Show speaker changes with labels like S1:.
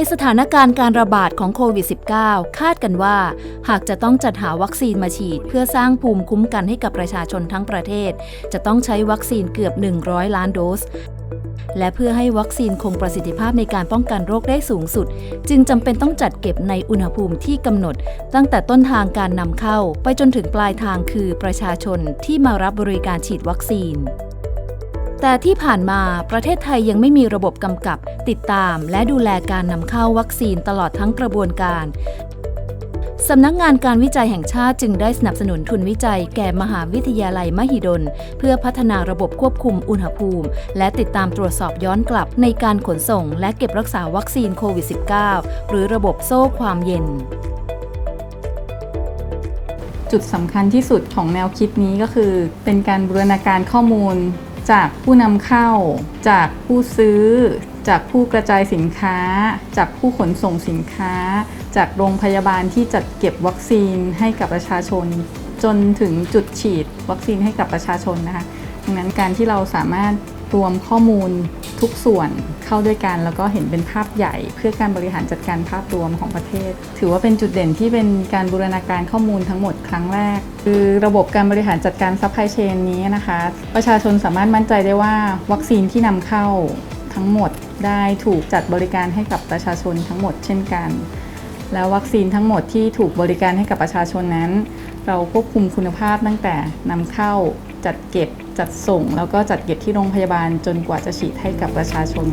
S1: ในสถานการณ์การระบาดของโควิด -19 คาดกันว่า หากจะต้องจัดหาวัคซีนมาฉีด เพื่อสร้างภูมิคุ้มกันให้กับประชาชนทั้งประเทศ จะต้องใช้วัคซีนเกือบ 100 ล้านโดส และเพื่อให้วัคซีนคงประสิทธิภาพในการป้องกันโรคได้สูงสุด จึงจำเป็นต้องจัดเก็บในอุณหภูมิที่กำหนด ตั้งแต่ต้นทางการนำเข้า ไปจนถึงปลายทางคือประชาชนที่มารับบริการฉีดวัคซีน แต่ที่ผ่านมาประเทศไทยยังไม่มีระบบกำกับ ติดตามและดูแลการนำเข้าวัคซีนตลอดทั้งกระบวนการสำนักงานการวิจัยแห่งชาติจึงได้สนับสนุนทุนวิจัยแก่มหาวิทยาลัยมหิดล เพื่อพัฒนาระบบควบคุมอุณหภูมิ และติดตามตรวจสอบย้อนกลับในการขนส่ง และเก็บรักษาวัคซีนโควิด -19 หรือระบบโซ่ความเย็น
S2: จุดสำคัญที่สุดของแนวคิดนี้ก็คือ เป็นการบูรณาการข้อมูล จากผู้นำเข้า จากผู้ซื้อ จากผู้กระจายสินค้า จากผู้ขนส่งสินค้า จากโรงพยาบาลที่จัดเก็บวัคซีนให้กับประชาชน จนถึงจุดฉีดวัคซีนให้กับประชาชนนะคะดังนั้นการที่เราสามารถ รวมข้อมูลทุกส่วนเข้าด้วยกัน แล้วก็เห็นเป็นภาพใหญ่ เพื่อการบริหารจัดการภาพรวมของประเทศ ถือว่าเป็นจุดเด่นที่เป็นการบูรณาการข้อมูลทั้งหมดครั้งแรก คือระบบการบริหารจัดการซัพพลายเชนนี้นะคะ ประชาชนสามารถมั่นใจได้ว่าวัคซีนที่นำเข้าทั้งหมดได้ถูกจัดบริการให้กับประชาชนทั้งหมดเช่นกัน แล้ววัคซีนทั้งหมดที่ถูกบริการให้กับประชาชนนั้น เราควบคุมคุณภาพตั้งแต่นำเข้า จัดเก็บจัดส่ง แล้วก็จัดเก็บที่โรงพยาบาลจนกว่าจะฉีดให้กับประชาชน